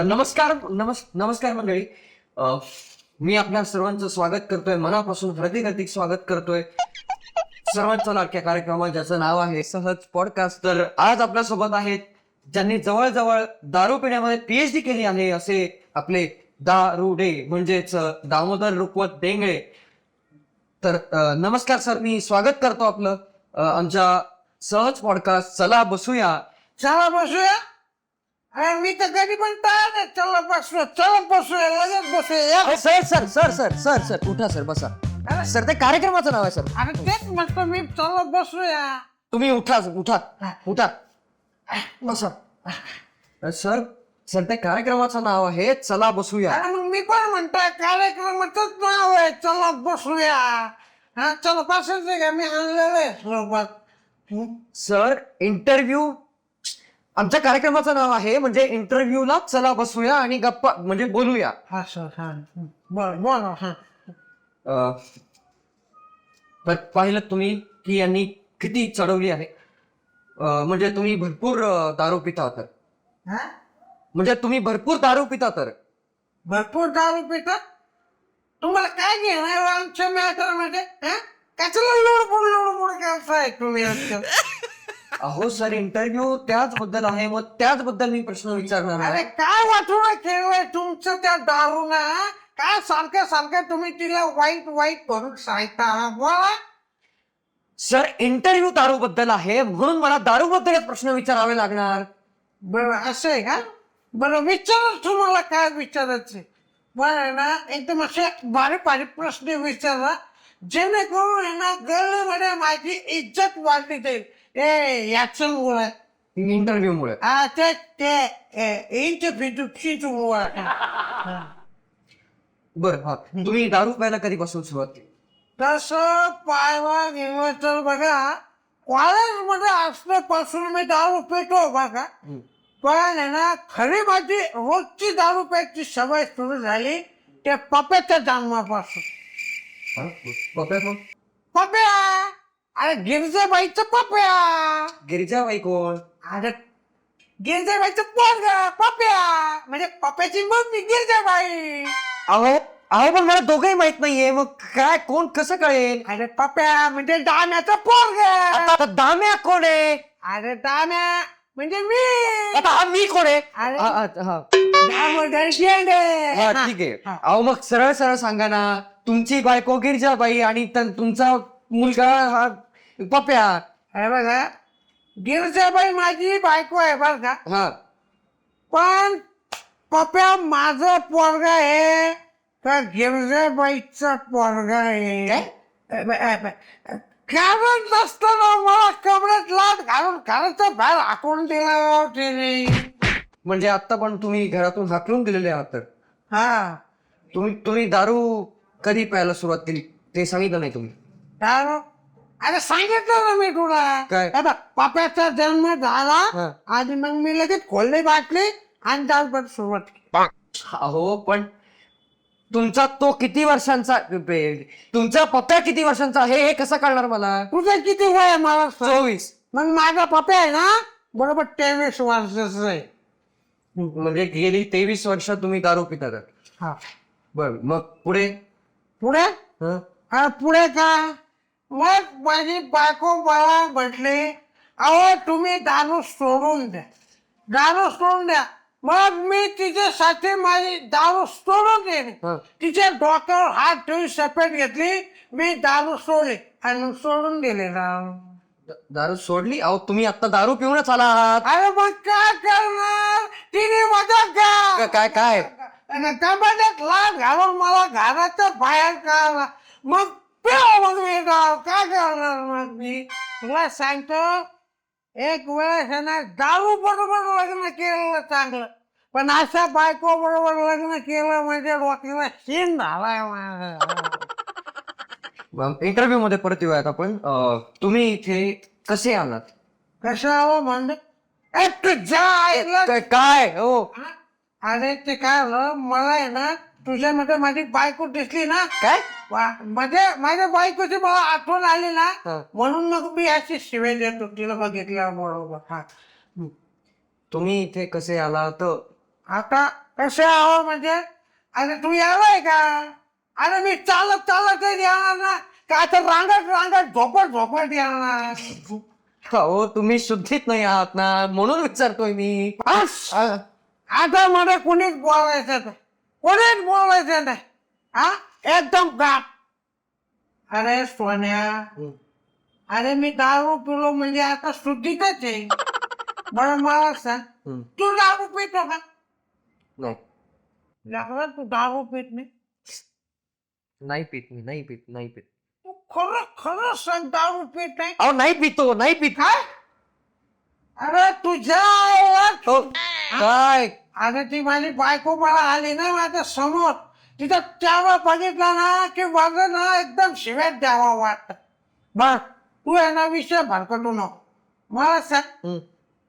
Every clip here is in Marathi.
तर नमस्कार नमस् नमस्कार मंडळी. मी आपल्या सर्वांचं स्वागत करतोय. मनापासून हृदयगतिक स्वागत करतोय. सर्वांचा लाडक्या कार्यक्रमात ज्याचं नाव आहे सहज पॉडकास्ट तर आज आपल्यासोबत आहेत ज्यांनी जवळजवळ दारू पिण्यामध्ये पीएचडी केली आहे असे आपले दारुडे म्हणजेच दामोदर रुपवत डेंगळे तर अ, नमस्कार सर मी स्वागत करतो आपलं अ, आमच्या सहज पॉडकास्ट चला बसूया. चला बसूया? अरे मी तर कधी पण तयार आहे. चला बसूया चला बसूया लगेच बसूया sir sir sir sir sir sir उठा सर बसा. सर ते कार्यक्रमाचं नाव आहे सर. अरे तेच म्हणतो मी. चला बसूया तुम्ही उठा उठा. उठा. बसा. सर सर ते कार्यक्रमाचं नाव आहे चला बसूया अरे मग मी पण म्हणतोय? कार्यक्रमाचंच नाव आहे. चला बसूया हा चला बसायचं का? मी आणलेलं आहे सोबत. हं? सर इंटरव्ह्यू आमच्या कार्यक्रमाचं नाव आहे म्हणजे इंटरव्ह्यूला चला बसूया आणि गप्पा म्हणजे बोलूया हा सर हा हं. बरं बोला हा अं, पाहिलं तुम्ही की यांनी किती चढवली आहे अं, म्हणजे तुम्ही भरपूर अं, दारू पिता तर हा? म्हणजे तुम्ही भरपूर दारू पिता तर भरपूर दारू पितात तुम्हाला काय घेणार आमच्या मॅटरमध्ये हा? कशाला लोडपूड लोडपूड करताय तुम्ही आजकाल? अहो सर इंटरव्ह्यू त्याच बद्दल आहे. मग त्याच बद्दल मी प्रश्न विचारणार अरे आहे काय वाटून ठेवलंय तुमचं त्या दारूना काय सारखं सारखं तुम्ही तिला वाईट वाईट करून सांगता बोला सर इंटरव्ह्यू दारू बद्दल आहे. म्हणून मला दारू बद्दलच प्रश्न विचारावे लागणार. बरं असं आहे का? बरं विचारा तुम्हाला काय विचारायचे बरं ना एकदम असे बारीक बारीक प्रश्न विचारा. जेणेकरून आहे ना गल्लीमध्ये माझी इज्जत वाढली जाईल. ए याच्यामुळे. इंटरव्ह्यू मुळे हा ते ते इंटरव्ह्यू चिंचमुळे बरं हा. तुम्ही दारू प्यायला कधीपासून सुरुवात केली? तसं पाहायला गेलं तर बघा कॉलेजमध्ये असल्यापासून मी दारू पितो बघा. पण आहे ना खरी माझी रोजची दारू प्यायची सवय सुरू झाली ते पप्याच्या जन्मापासून? पप्या? पप्या! अरे गिरजाबाईचं पप्या. गिरिजाबाई कोण? अरे गिरजाबाईचं पोरग पप्या. म्हणजे पप्याची मम्मी गिरजाबाई. अहो अहो पण मला दोघंही माहीत नाहीये. मग काय कोण कसं कळेल? अरे पप्या म्हणजे दाम्याचं पोरग. आता दाम्या कोण आहे? अरे दाम्या म्हणजे मी. आता हा मी कोण आहे? अरे. हा, हा, हा. दामोदर शेंडे. हा ठीक आहे. हा. अहो मग सरळ सरळ सांगा ना तुमची बायको गिरिजाबाई आणि तुमचा मुलगा हा पप्या. हे बघा गिरजाबाई माझी बायको आहे बर का. हा. पण पप्या माझं पोरगा आहे. तर गिरजाबाईचा पोरगा आहे. कारण नसताना मला कमरेत लाट घालून घराच्या बाहेर हाकून दिला तिने. म्हणजे आता पण तुम्ही घरातून हाकलून दिलेले आहात तर? हा. तुम्ही तुम्ही दारू कधी प्यायला सुरुवात केली? ते सांगितलं नाही तुम्ही. दारू? अरे सांगितलं ना मी तुला. काय? हे बघ पप्याचा जन्म हा. झाला आणि मग मी लगेच खोलली बाटली आणि दारू सुरुवात केली. अहो पण तुमचा तो किती वर्षांचा तुमचा पप्या किती वर्षांचा? आहे हे कसं कळणार मला? तुझं किती वय आहे मला सांग. चोवीस. मग माझा पप्या आहे ना बरोबर तेवीस वर्षाचा आहे. म्हणजे गेली तेवीस वर्ष तुम्ही दारू पिता हा. बर मग पुढे? पुढे? हं? अरे पुढे का? मग माझी बायको मला म्हटली अहो तुम्ही दारू सोडून द्या. दारू सोडून द्या. मग मी तिच्यासाठी माझी दारू सोडून दिली हं. तिच्या डोक्यावर हात ठेवून सपेट घेतली. मी दारू सोडली आणि सोडून दिले दारू. द- दारू सोडली? अहो तुम्ही आता दारू पिऊनच आला आहात अरे मग काय करणार? तिने मदत का का- काय काय? कमाड्यात लाट घालून मला घराच्या बाहेर काढला. मग पिऊ मग मी दारू काय करणार मग मी? तुला सांगतो एक वेळेस आहे ना दारू बरोबर लग्न केलेलं चांगलं. पण अशा बायको बरोबर लग्न केलं म्हणजे डोक्याला शीन झालाय माझा. इंटरव्ह्यू मध्ये परत येऊयात आपण. अं, तुम्ही इथे कसे आलात? कशावर म्हणजे ए, तुझ्या आईला. काय- काय हो? अरे ते काय झालं? मला आहे ना तुझ्यामध्ये माझी बायको दिसली ना. काय? वा- म्हणजे माझ्या बायकोची मला आठवण आली ना हा. म्हणून मग मी अशी शिवे देतो तिला बघितल्या बरोबर. हा. तुम्ही इथे कसे आलात आता कसे आहो म्हणजे? अरे तू यालाय का? अरे मी चालत चालत येणार ना. का आता रांगत रांगत झोपत झोपत येणार. हो तुम्ही शुद्धीत नाही आहात ना म्हणून विचारतोय मी. आता मला कोणीच बोलायचं नाही. कोणीच बोलायचं नाही. हा? एकदम गाप. अरे सोन्या. अरे मी दारू पिलो म्हणजे आता शुद्धीतच आहे. बरं मला सांग. हम्म, तू दारू पितो का? लागला तू दारू पित नाही? नाही पित मी नाही पित नाही पित. तू खरं खरं सांग दारू पित नाही? अहो नाही पितो नाही पित. काय? अरे तुझ्या आईला- हो. काय? अरे ती माझी बायको मला आली ना माझ्यासमोर. तिथं त्यावर बघितला ना की माझं ना एकदम शिव्यात द्यावा वाटत बर तू आहे ना विषय भरकटू नको. मला सांग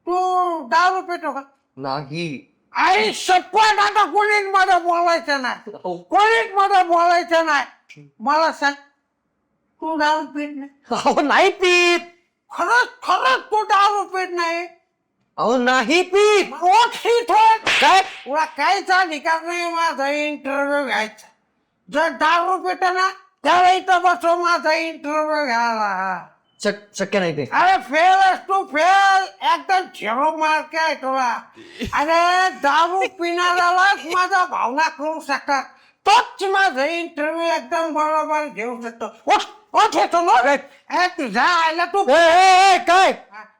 तू दारू पितो का? नाही. आई शपथ आता कोणीच मध्ये बोलायचं नाही. अहो, कोणीच मध्ये बोलायचं नाही. मला सांग तू दारू पित नाही? अहो नाही पित. खरंच खरंच तू दारू पित नाही? अहो नाही पित. ओठ ही ठोक काय तुला काहीच अधिकार नाही माझा इंटरव्ह्यू घ्यायचा. जर दारू पित ना त्याला इथं बसव माझा इंटरव्ह्यू घ्यायला. शक- शक्य नाही ते. अरे फेल तू फेल एकदम झिरो मार्क आहे तुला. अरे दारू पिणाऱ्यालाच माझा भावना करू शकतात तोच माझा इंटरव्ह्यू एकदम बरोबर घेऊ शकतो. उठ, उठ येतो ना? ए, तुझ्या आईला तू ए, ए, ए, काय?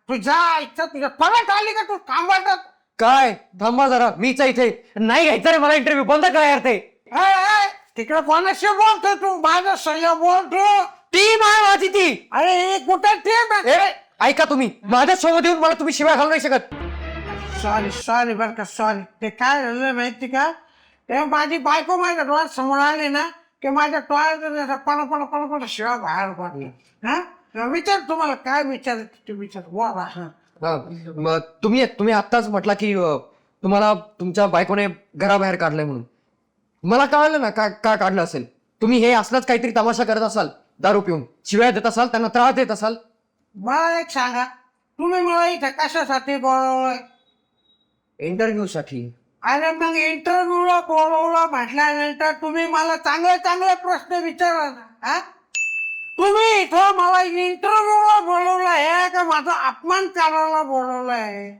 तुझ्या आईचं तुझ्या परत आली का तू? थांबवतात काय? थांबा जरा. मीच आहे इथे नाही घ्यायचं रे मला इंटरव्ह्यू बंद काय यार ते? तिकडे कोणाशी बोलतो तू? माझं सह्य बोलतो टीम आहे माझी ती. अरे हे कुठे टीम ए, ऐका तुम्ही. माझ्या सोबत येऊन मला तुम्ही शिवाय घालू नाही शकत. सॉरी सॉरी बरं का सॉरी ते काय झालं माहिती का? ते माझी बायको माझ्या डोळ्यात समोर आली ना की माझ्या डोळ्यात पडा पडा पडा पडा शिवाय बाहेर पडले हा? विचार तुम्हाला काय विचार ते विचार. बोला हा. हा, तुम्ही तुम्ही आत्ताच म्हटला की अ, तुम्हाला तुमच्या बायकोने घराबाहेर काढलंय म्हणून. मला कळलं ना का का काढलं असेल? तुम्ही हे असलाच काहीतरी तमाशा करत असाल दारू पिऊन. शिवाय देत असाल त्यांना त्रास देत असाल. मला एक सांगा तुम्ही मला इथं कशासाठी बोलवलंय? इंटरव्ह्यू साठी अरे मग इंटरव्ह्यूला बोलवलं म्हटल्यानंतर तुम्ही मला चांगले चांगले प्रश्न विचारा ना हा? तुम्ही इथं मला इंटरव्ह्यूला बोलवलं आहे का माझा अपमान करायला बोलवलं आहे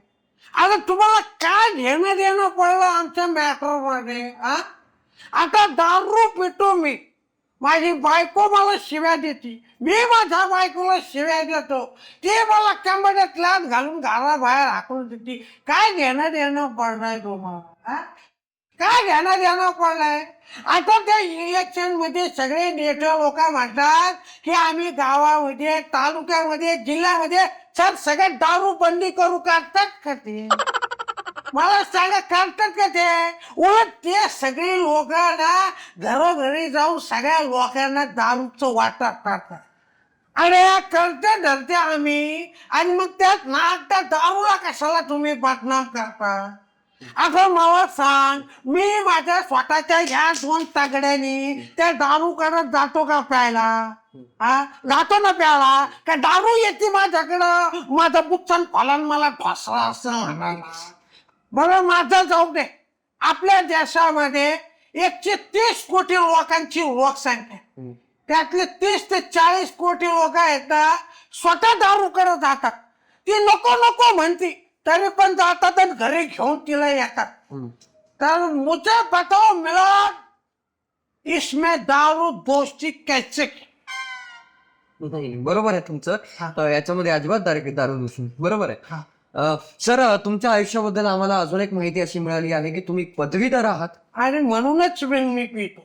आता तुम्हाला काय घेणं देणं पडलं आमच्या मॅटरमध्ये हा? आता दारू पितो मी. माझी बायको मला शिव्या देते. मी माझ्या बायकोला शिव्या देतो. ते मला कमड्यात लाट घालून घाला बाहेर हाकून देते. काय घेणं देणं पडणार तुम्हाला हा? काय घेणं देणं पडलंय आता त्या इलेक्शनमध्ये सगळे नेते लोक म्हणतात की आम्ही गावामध्ये तालुक्यामध्ये जिल्ह्यामध्ये सर सगळे दारू बंदी करू करतात का ते? मला सांगा करतात का ते? उलट ते सगळे लोक ना घरोघरी जाऊन सगळ्या लोकांना दारूचं वाटप करतात. अरे करते धरते आम्ही. आणि मग त्यात नाटक दारूला कशाला तुम्ही बदनाम करता? अगं मला सांग मी माझ्या स्वतःच्या ह्या दोन तगड्यानी त्या दारू करत जातो का प्यायला? हा? जातो ना प्यायला? का दारू येते माझ्याकडं? माझं बुक्सन फलन मला फसला असं म्हणाला. बरं माझं जाऊ दे. आपल्या देशामध्ये एकशे तीस कोटी लोकांची लोकसंख्या. आहे. त्यातले तीस ते चाळीस कोटी लोक आहेत ना स्वतः दारू करत जातात. ती नको नको म्हणती. तरी पण जातात आणि घरी घेऊन तिला येतात. तर मुझे बताओ मिलाद इसमें दारू दोस्ती कैसे? नाही बरोबर आहे तुमचं. अ, याच्यामध्ये अजिबात दारू दारू नसून बरोबर आहे. हा. अ, सर अ, तुमच्या आयुष्याबद्दल आम्हाला अजून एक माहिती अशी मिळाली आहे की तुम्ही पदवीधर आहात. आणि म्हणूनच मी मी पितो.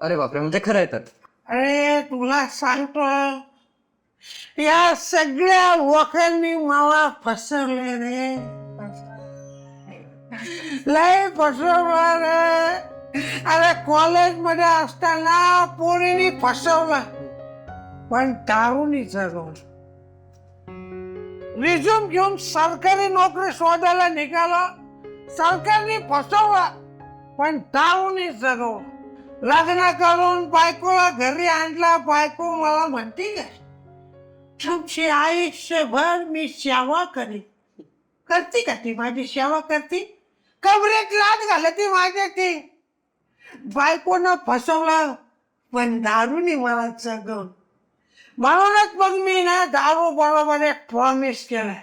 अरे बापरे म्हणजे खरं आहे तर. अरे तुला सांगतो. या सगळ्या लोकांनी मला फसवले रे. लय फसवलं रे अरे कॉलेजमध्ये असताना पोरीने फसवलं. पण दारूनी रोल रिझ्यूम घेऊन सरकारी नोकरी शोधायला निघाला. सरकारने फसवलं पण दारूनी जगवलं लग्न करून बायकोला घरी आणला बायको मला म्हणते का तुमची आयुष्यभर मी सेवा करी करते का ती माझी सेवा करते? कमरेत लाद घालती माझ्या ती. बायकोनं फसवलं पण दारूने मला चगवलं म्हणूनच मग मी ना दारू बरोबर एक प्रॉमिस केलाय.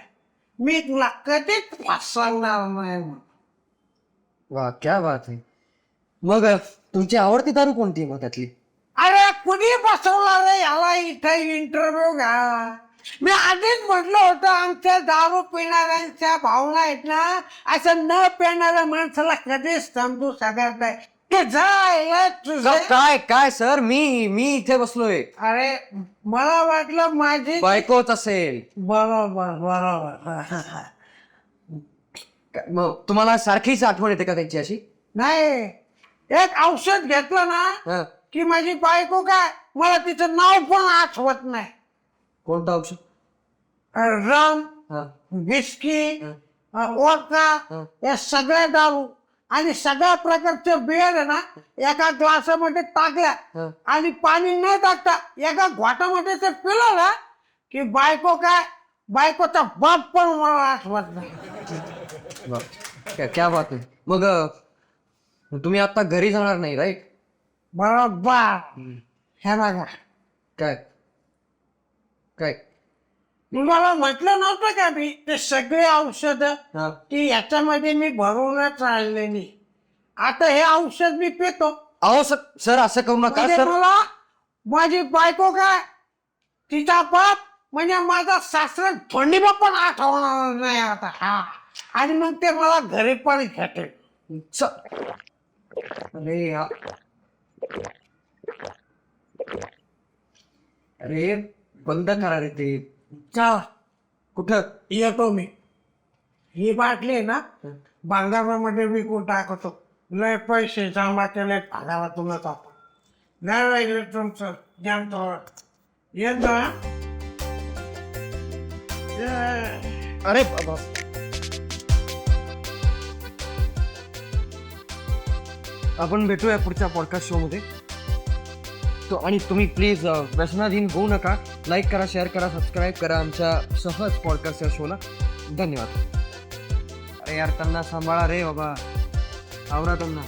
मी तुला कधीच फसवणार नाही मग वा क्या बात आहे. मग तुमची आवडती दारू कोणती मग त्यातली? अरे कुणी बसवला रे याला इथे इंटरव्ह्यू घ्या? मी आधीच म्हटलं होतं आमच्या दारू पिणाऱ्यांच्या भावना आहेत ना असं न पिणाऱ्या माणसाला कधीच समजू शकत नाही. ते जाय तुझं. काय काय सर? मी मी इथे बसलोय. अरे मला वाटलं माझी बायकोच असेल. बरोबर बरोबर. मग तुम्हाला सारखीच आठवण येते का त्यांची अशी? नाही एक औषध घेतलं ना हा. की माझी बायको काय? मला तिचं नाव पण आठवत नाही. कोणतं औषध? रम हा. हं. वॉडका हं. या सगळ्या दारू. आणि सगळ्या प्रकारचे बिअर आहे ना एका ग्लासामध्ये टाकल्या. हं. आणि पाणी न टाकता एका घोटामध्ये ते पिलं ना की बायको काय? बायकोचा बाप पण मला आठवत नाही. वा. क्या- क्या बात आहे. मग अ, तुम्ही आता घरी जाणार नाही राईट बरोबर हे बघा. काय? काय? तुम्हाला म्हटलं नव्हतं का मी? ते सगळे औषध हा. की याच्यामध्ये मी भरूनच राहिलेली आता हे औषध मी पितो. अहो सर सर असं करू नका म्हणजे सर. मला माझी बायको काय? तिचा बाप म्हणजे माझा सासरा थंडीबा पण आठवणार नाही आता. हा. आणि मग ते मला घरी पण घेते. स- अरे अरे बंद करा रे ते. चला कुठं? येतो मी. ही बाटली आहे ना बांधारामध्ये विकून टाकतो. लय पैसे जमा केले भागावातूनच आपण नाही राहिले तुमचं जमतो येतो हा? ये. अरे बाबा आपण भेटूया पुढच्या पॉडकास्ट शोमध्ये तो आणि तुम्ही प्लीज uh, व्यसनाधीन होऊ नका. लाईक करा शेअर करा सबस्क्राईब करा आमच्या सहज पॉडकास्ट या शोला धन्यवाद. अरे यार त्यांना सांभाळा रे बाबा. आवरा त्यांना